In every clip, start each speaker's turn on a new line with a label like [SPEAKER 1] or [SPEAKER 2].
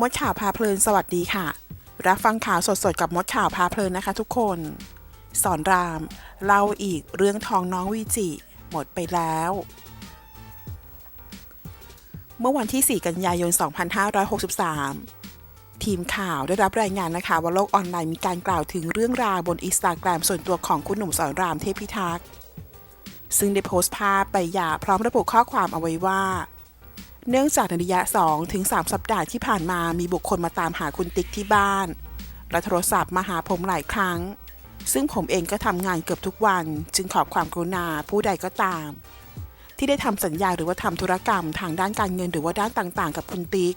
[SPEAKER 1] มดข่าวพาเพลินสวัสดีค่ะ รับฟังข่าวสดๆกับมดข่าวพาเพลินนะคะทุกคน สอนราม เล่าอีกเรื่องทองน้องวิจิ หมดไปแล้ว เมื่อวันที่ 4 กันยายน 2563 ทีมข่าวได้รับรายงานนะคะว่าโลกออนไลน์มีการกล่าวถึงเรื่องราวบนอินสตาแกรมส่วนตัวของคุณหนุ่มสอนรามเทพิทักษ์ซึ่งได้โพสต์ภาพไปหย่าพร้อมระบุข้อความเอาไว้ว่า เนื่องจากในระยะ2ถึง3สัปดาห์ที่ผ่านมามีบุคคลมาตามหาคุณติ๊กที่บ้าน และโทรศัพท์มาหาผมหลายครั้ง ซึ่งผมเองก็ทำงานเกือบทุกวัน จึงขอบความกรุณาผู้ใดก็ตาม ที่ได้ทำสัญญาหรือว่าทำธุรกรรมทางด้านการเงินหรือว่าด้านต่างๆ กับคุณติ๊ก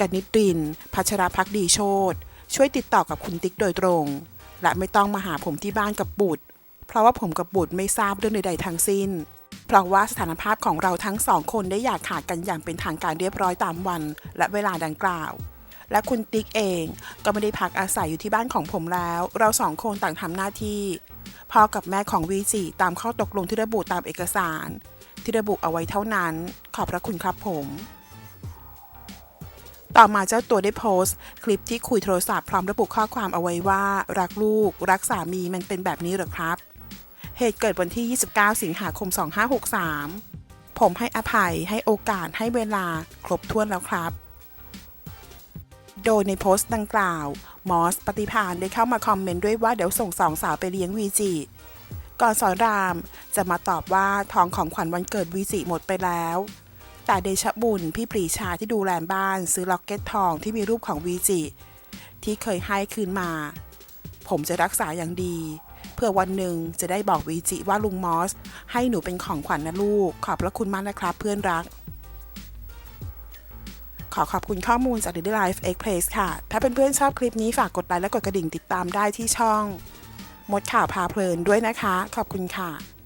[SPEAKER 1] กนิดริน พัชรพักดีโชตช่วยติดต่อกับคุณติ๊กโดยตรง และไม่ต้องมาหาผมที่บ้านกับบุตร เพราะว่าผมกับบุตรไม่ทราบเรื่องใดๆทั้งสิ้น เพราะว่าสถานภาพของเราทั้งสองคนได้อยากขาดกันอย่างเป็นทางการเรียบร้อยตามวัน และเวลาดังกล่าว และคุณติ๊กเองก็ไม่ได้พักอาศัยอยู่ที่บ้านของผมแล้ว เราสองคนต่างทำหน้าที่พ่อกับแม่ของวีจีตามข้อตกลงที่ระบุตามเอกสาร ที่ระบุเอาไว้เท่านั้น ขอบพระคุณครับผม ต่อมาเจ้าตัวได้โพสต์ คลิปที่คุยโทรศัพท์พร้อมระบุข้อความเอาไว้ว่า รักลูก รักสามีมันเป็นแบบนี้หรอครับ เหตุเกิดวันที่ 29 สิงหาคม 2563 ผมให้อภัยให้โอกาสให้เวลาครบถ้วนแล้วครับ โดยในโพสต์ดังกล่าว มอสปฏิพานได้เข้ามาคอมเมนต์ด้วยว่าเดี๋ยวส่งสองสาวไปเลี้ยงวีจิก่อนสอนรามจะมาตอบว่าทองของขวัญวันเกิดวีจิหมดไปแล้ว แต่เดชบุญพี่ปรีชาที่ดูแลบ้านซื้อล็อกเก็ตทองที่มีรูปของวีจิที่เคยให้คืนมา ผมจะรักษาอย่างดี เพื่อวันหนึ่งจะได้บอกวีจิว่าลุงมอส ให้หนูเป็นของขวัญนะลูก ขอบพระคุณมากนะครับเพื่อนรัก ขอขอบคุณข้อมูลจาก Daily Life Express ค่ะ ถ้าเป็นเพื่อนๆชอบคลิปนี้ฝากกดไลค์และกดกระดิ่งติดตามได้ที่ช่อง มดข่าวพาเพลินด้วยนะคะ ขอบคุณค่ะ